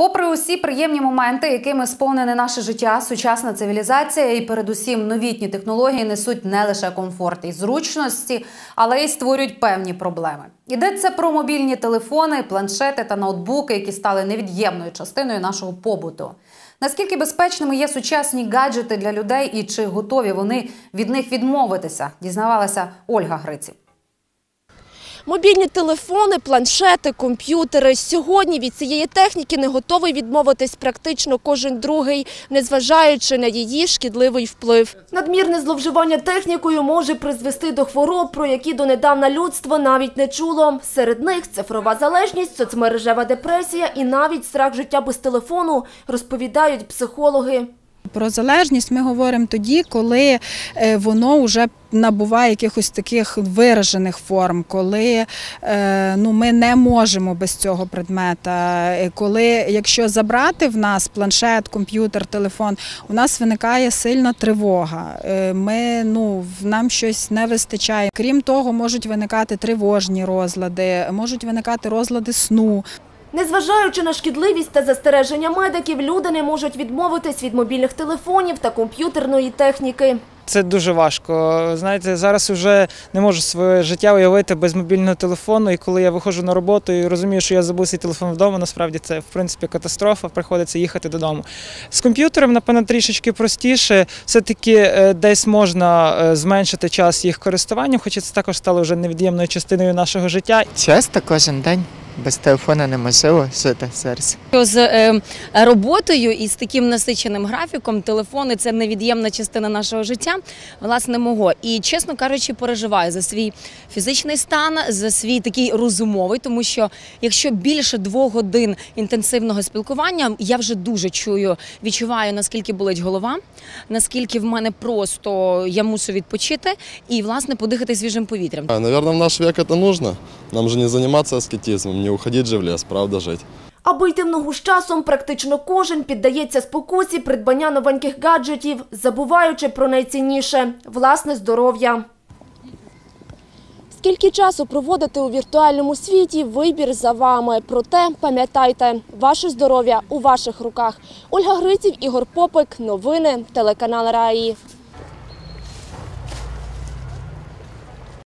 Попри усі приємні моменти, якими сповнене наше життя, сучасна цивілізація і передусім новітні технології несуть не лише комфорт і зручності, але й створюють певні проблеми. Йдеться про мобільні телефони, планшети та ноутбуки, які стали невід'ємною частиною нашого побуту. Наскільки безпечними є сучасні гаджети для людей і чи готові вони від них відмовитися, дізнавалася Ольга Гриців. Мобільні телефони, планшети, комп'ютери. Сьогодні від цієї техніки не готовий відмовитись практично кожен другий, незважаючи на її шкідливий вплив. Надмірне зловживання технікою може призвести до хвороб, про які донедавна людство навіть не чуло. Серед них цифрова залежність, соцмережева депресія і навіть страх життя без телефону, розповідають психологи. Про залежність ми говоримо тоді, коли е, воно вже набуває якихось таких виражених форм, коли е, ну, ми не можемо без цього предмета. Коли, якщо забрати в нас планшет, комп'ютер, телефон, у нас виникає сильна тривога. Е, Ми, ну, нам щось не вистачає. Крім того, можуть виникати тривожні розлади, можуть виникати розлади сну. Незважаючи на шкідливість та застереження медиків, люди не можуть відмовитись від мобільних телефонів та комп'ютерної техніки. Це дуже важко. Знаєте, зараз вже не можу своє життя уявити без мобільного телефону. І коли я виходжу на роботу і розумію, що я забув свій телефон вдома, насправді це в принципі катастрофа. Приходиться їхати додому. З комп'ютером, напевно, трішечки простіше. Все-таки е, десь можна е, зменшити час їх користування, хоча це також стало вже невід'ємною частиною нашого життя. Часто кожен день без телефона неможливо жити зараз. З е, роботою і з таким насиченим графіком телефони це невід'ємна частина нашого життя, власне, мого. І чесно кажучи, переживаю за свій фізичний стан, за свій такий розумовий, тому що якщо більше двох годин інтенсивного спілкування, я вже дуже чую, відчуваю, наскільки болить голова, наскільки в мене просто я мушу відпочити і власне подихати свіжим повітрям. А, Наверное, в наш век это нужно. Нам же не заниматься аскетизмом, не уходить же в лес, правда жить. Аби йти в ногу з часом, практично кожен піддається спокусі придбання новеньких гаджетів, забуваючи про найцінніше – власне здоров'я. Скільки часу проводити у віртуальному світі – вибір за вами. Проте пам'ятайте, ваше здоров'я у ваших руках. Ольга Гриців, Ігор Попик. Новини. Телеканал Раї.